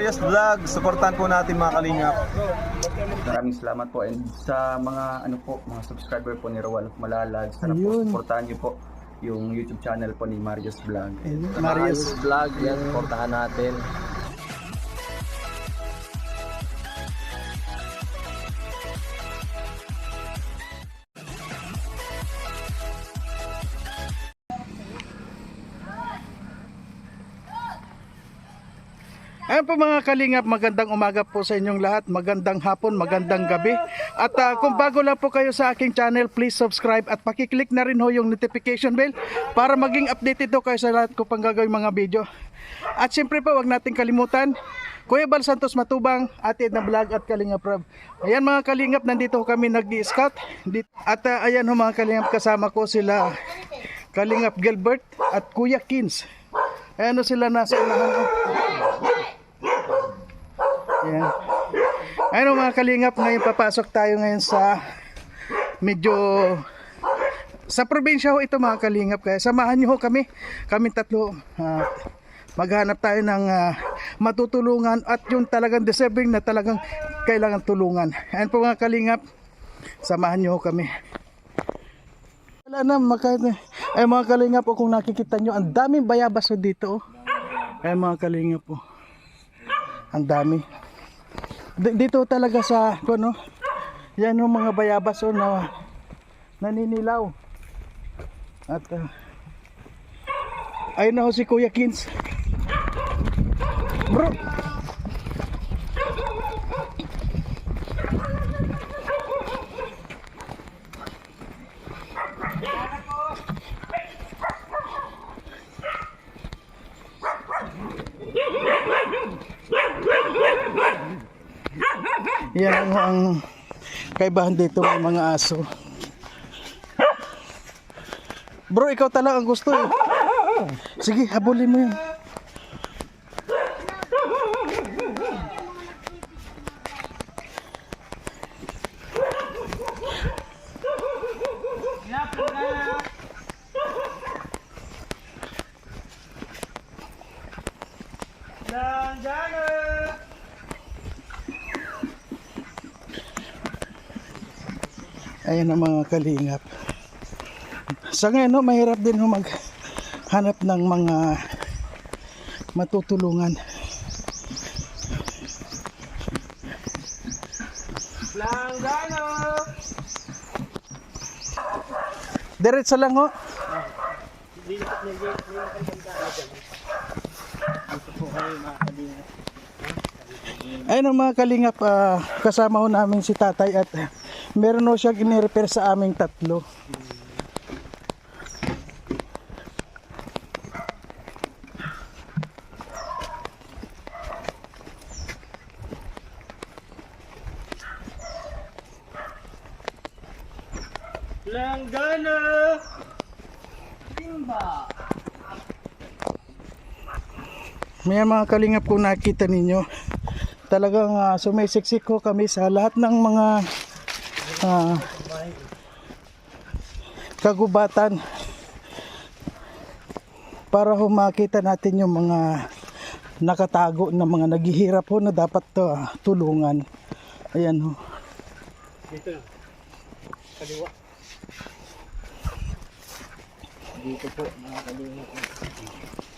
Marius Vlog, supportan po natin mga kalingap. Maraming salamat po and sa mga ano po, mga subscriber po ni Rowan of Malalag, sana po Ayun. supportahan niyo po yung YouTube channel po ni Marius Vlog. Marius. vlog yan, portahan natin. Ayan po mga kalingap, magandang umaga po sa inyong lahat, magandang hapon, magandang gabi. At ah, kung bago lang po kayo sa aking channel, please subscribe at pakiclick na rin ho yung notification bell para maging updated ho kayo sa lahat ko pang gagawin mga video. At siyempre po, wag nating kalimutan, Kuya Bal Santos Matubang, Ate Edna Vlog at Kalingap Rob. Ayan mga kalingap, nandito kami nag-scout. At ah, ayan ho mga kalingap, kasama ko sila Kalingap Gilbert at Kuya Kins. Ayan ho sila nasa unahan ho. Yan. Ano mga kalingap, ngayon papasok tayo ngayon sa medyo sa probinsya ho ito mga kalingap. Kaya samahan niyo ho kami. Kami tatlo at maghanap tayo ng ah, matutulungan at yung talagang deserving na talagang kailangan tulungan. Ayan po mga kalingap. Samahan niyo ho kami. Wala na maka, ay mga kalingap po kung nakikita nyo ang daming bayabas ho dito oh. ay mga kalingap po ang dami dito talaga sa ano yan yung mga bayabas oh, na naninilaw. At uh, ayun na ho si Kuya Kins. Bro yan ang, ang kaibahan dito ng mga aso. Bro ikaw talaga ang gusto eh. Sige habulin mo yun Ayan ang mga kalingap. Sa ngayon, no, mahirap din ho maghanap ng mga matutulungan. Diretso lang ho. Ayun ang mga kalingap, ah, kasama ho namin si tatay at meron ho siyang inirepair sa aming tatlo. Langgana! May mga kalingap kung nakita ninyo, talagang uh, sumisiksik ko kami sa lahat ng mga ah, kagubatan para ho makita natin yung mga nakatago na mga naghihirap ho na dapat ah, tulungan. Ayan ho. Dito po, mga kalingap.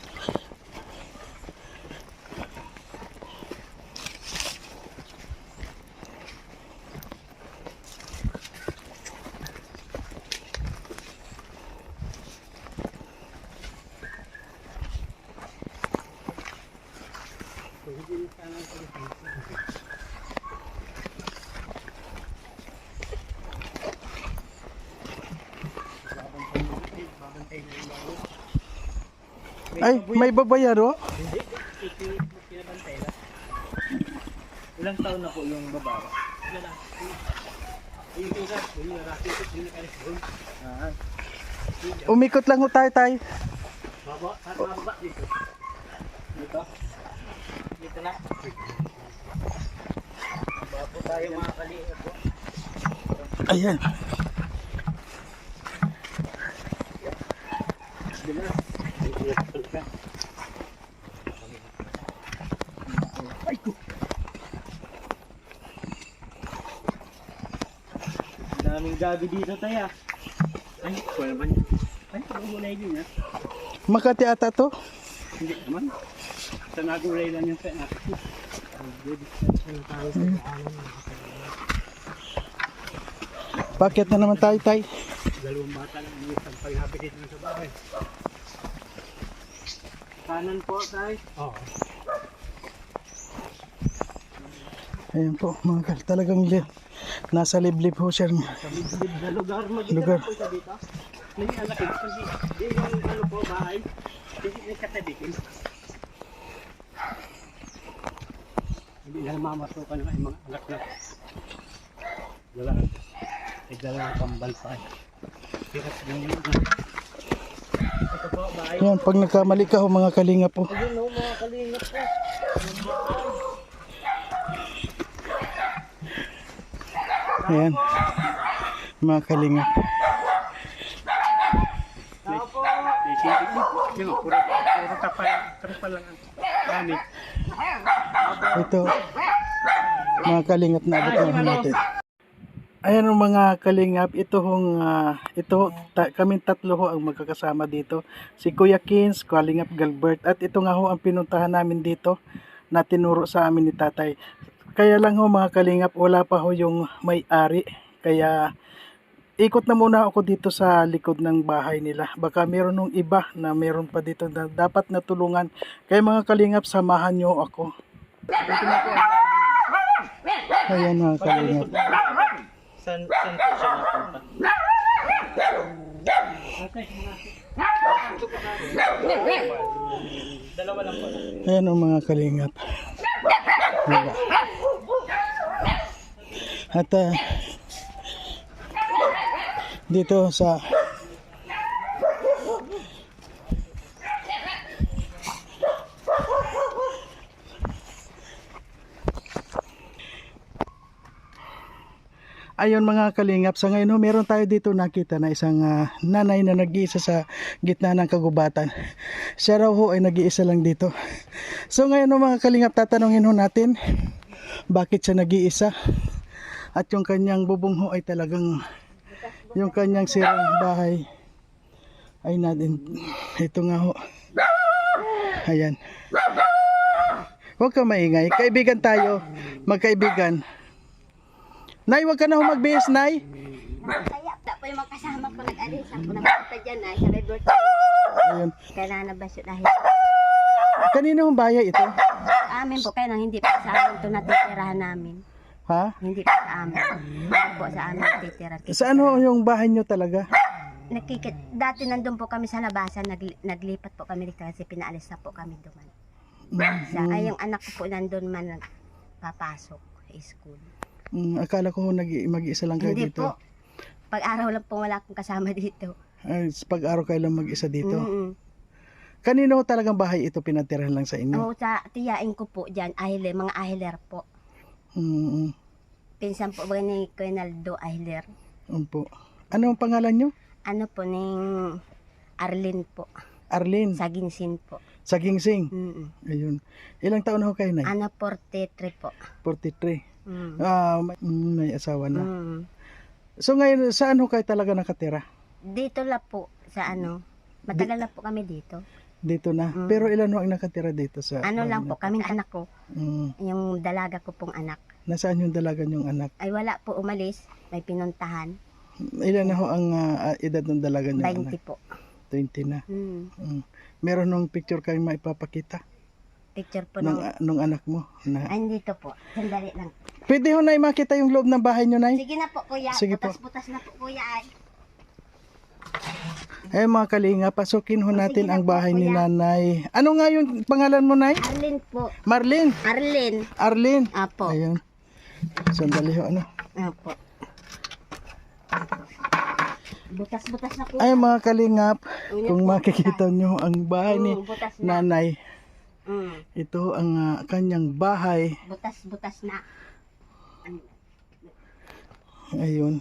Ay, may babayan ho? Ilang taon na po yung babae? Umikot lang ho tayo tayo. Baba, saan mababa dito? Dito? Dito na? Baba po tayo mga kalingap po. Ayan. Daming gabi dito tayo. Ay, wala man. Ay, nagulay din ha. Makati ata to. Hindi naman. Sa nagulay lang yung pena. Bakit na naman tayo, tay? Dalawang bata lang isang paghabi dito sa bahay. Kanan po tayo. Oo. Ayan po, mga kal, talagang li- nasa liblib ho siya. Sa na lugar. Maganda Lugar. po siya dito. May anak. Kasi di yung ano po bahay. Hindi may katabikin. Hindi lang mamasukan ng mga anak na. Wala. May dalawang kambal pa. eh. Hirap din yun. Ayan, pag nagkamali ka ho, mga kalinga po. Ayun mga kalingap po. Ayan, mga kalinga. Ito, mga kalingap na abot na natin. Ayan ang mga kalingap, ito hong, ah, ito, ta, kaming tatlo ho ang magkakasama dito. Si Kuya Kins, Kalingap Galbert, at ito nga ho ang pinuntahan namin dito na tinuro sa amin ni tatay. Kaya lang ho mga kalingap, wala pa ho yung may-ari. Kaya ikot na muna ako dito sa likod ng bahay nila. Baka meron nung iba na meron pa dito na dapat natulungan. Kaya mga kalingap, samahan nyo ako. Ayan mga kalingap. San, san po siya napunta? Dalawa lang po. Ayan ang mga kalingap. Wala. At ah, dito sa Ayun mga kalingap, sa ngayon ho, meron tayo dito nakita na isang ah, nanay na nag-iisa sa gitna ng kagubatan. Siya raw ho ay nag-iisa lang dito. So ngayon ho, mga kalingap, tatanungin ho natin bakit siya nag-iisa? At yung kanyang bubong ho ay talagang yung kanyang sirang bahay ay natin ito nga ho. Ayan. Huwag ka maingay. Kaibigan tayo magkaibigan Nay, wag ka na ho magbihis, Nay. Kaya ta po yung mga kasama ko nag-alis ako nagpunta dyan sa resort. Ayun. Kailangan na ba siya dahil Kanino hong bahay ito? amin po kaya nang hindi pa sa amin ito natitirahan namin. Ha? Hindi pa sa amin. Hindi po sa amin natitira. Saan ho yung bahay nyo talaga? Nakikit, dati nandun po kami sa labasan, nagli- naglipat po kami dito kasi pinaalis na po kami duman. Sa, ay yung anak ko po nandun man nagpapasok sa school. Mm, akala ko nag mag-isa lang kayo Hindi dito. po. Pag-araw lang po wala akong kasama dito. Ay, pag-araw kayo lang mag-isa dito. Mm-mm. Kanino talagang bahay ito pinatirahan lang sa inyo? Oo, sa tiyain ko po dyan, ahile, mga ahiler po. Mm, Pinsan po ba ni Quinaldo Ahler? um, po. Ano ang pangalan nyo? Ano po, ning Arlene po. Arlene, Sa Ginsin po. sa Gingsing. Mm Ayun. Ilang taon ho kayo na? Ano, 43 po. 43. Mm. Ah, may, may asawa na. Mm. So ngayon, saan ho kayo talaga nakatira? Dito la po, sa ano. Matagal na po kami dito. Dito na. Mm. Pero ilan ho ang nakatira dito sa Ano lang po, kami anak ko. Mm. Yung dalaga ko pong anak. Nasaan yung dalaga yung anak? Ay wala po umalis. May pinuntahan. Ilan na ho ang ah, edad ng dalaga yung 20 anak? po. 20 na. Mm. Mm. Meron nung picture kayong maipapakita Picture po nung, nung... ah, nung anak mo. Na. Ay, dito po. Sandali lang. Pwede ho na makita yung loob ng bahay nyo, Nay? Sige na po, kuya. Sige po. Butas-butas na po, kuya. Ay. Eh mga kalinga, pasukin ho natin sige na ang bahay ni. Nanay. Ano nga yung pangalan mo, Nay? Arlene po. Marlene. Arlene. Arlene. Apo. Ayun. Sandali ho, ano? Apo. Butas-butas na po. Ay mga kalingap, kung makikita nyo ang bahay ni Mm, butas na. Nanay, Mm, ito ang ah, kanyang bahay. butas-butas na. Ayun.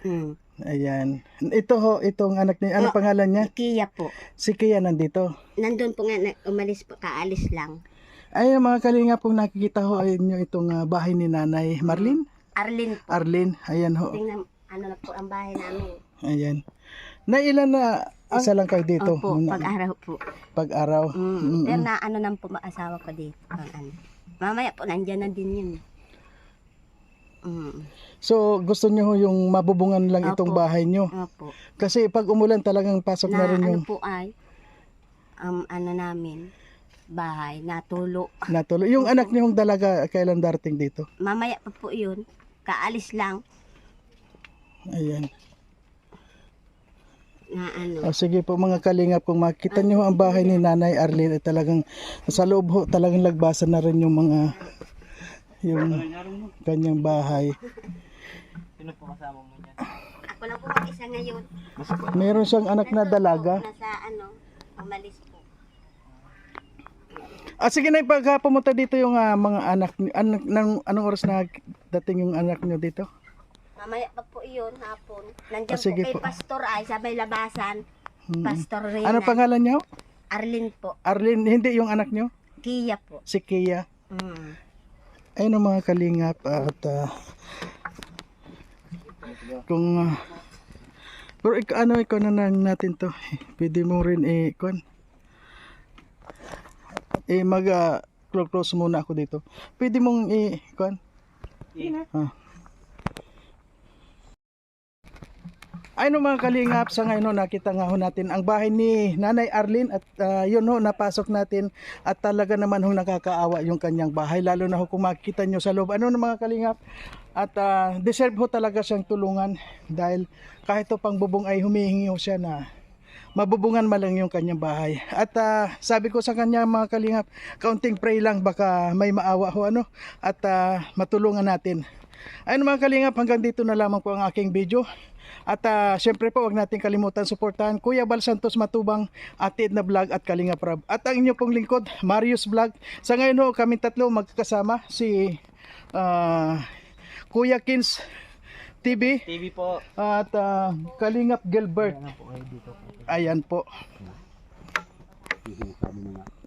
Mm. Ayan. Ito ho, itong anak niya. Ano Oh. pangalan niya? Kia po. Si Kia nandito. Nandun po nga, umalis po, kaalis lang. Ayun mga kalinga pong nakikita ho ayun nyo itong ah, bahay ni Nanay Marlene. Arlene po. Arlene, ayan ho. Tingnan, ano na po ang bahay namin. Ayan. Na ilan na isa lang kayo dito? Opo, Muna- pag-araw po. pag-araw. Mm. Pero na ano nang po asawa ko dito. Pang ano. Mamaya po, nandyan na din yun. Mm. So gusto nyo yung mabubungan lang itong Opo. bahay nyo. Opo. Kasi pag umulan talagang pasok na, Na rin ano yung po ay, um, ano namin, bahay, natulo. natuloy. Yung anak nyo yung dalaga kailan darating dito? Mamaya pa po yun. Kaalis lang Ayan. Na ano. O sige po mga kalingap, kung makita nyo ang bahay ni Nanay Arlene, ay talagang sa loob ho, talagang lagbasan na rin yung mga yung kanyang bahay. Ako lang po mag-isa ngayon. Meron siyang anak na dalaga. Nasa ano, umalis po. Ah sige na pagka pumunta dito yung ah, mga anak ni anak ng anong oras na dating yung anak nyo dito? Mamaya pa po yun, hapon. Nandiyan Ah, sige po kay po. Pastor ay, sabay labasan. Mm. Pastor Reyna. Ano pangalan niyo? Arlene po. Arlene, hindi yung anak nyo? Kia po. Si Kia. Mm. Ayun ang mga kalingap at ah, kung ah, pero ik- ano ikaw na lang natin to pwede mo rin eh kwan eh mag ah, close close muna ako dito pwede mong eh kwan ah. Ayun ho, mga kalingap, sa ngayon ho, nakita nga ho natin ang bahay ni Nanay Arlene at ah, yun ho, napasok natin at talaga naman ho nakakaawa yung kanyang bahay lalo na ho kung makikita nyo sa loob. Ano na mga kalingap? At ah, deserve ho talaga siyang tulungan dahil kahit to pang bubong ay humihingi ho siya na mabubungan man lang yung kanyang bahay. At ah, sabi ko sa kanya mga kalingap, kaunting pray lang baka may maawa ho ano at ah, matulungan natin. Ayun mga kalingap, hanggang dito na lamang po ang aking video. At ah, syempre po, wag natin kalimutan suportahan Kuya Bal Santos Matubang, Atid na Vlog at Kalinga Prab. At ang inyo pong lingkod, Marius Vlog. Sa ngayon ho, kami tatlo magkakasama si ah, Kuya Kins TV. TV po. At ah, Kalingap Gilbert. Ayan po. Sabi mo nga.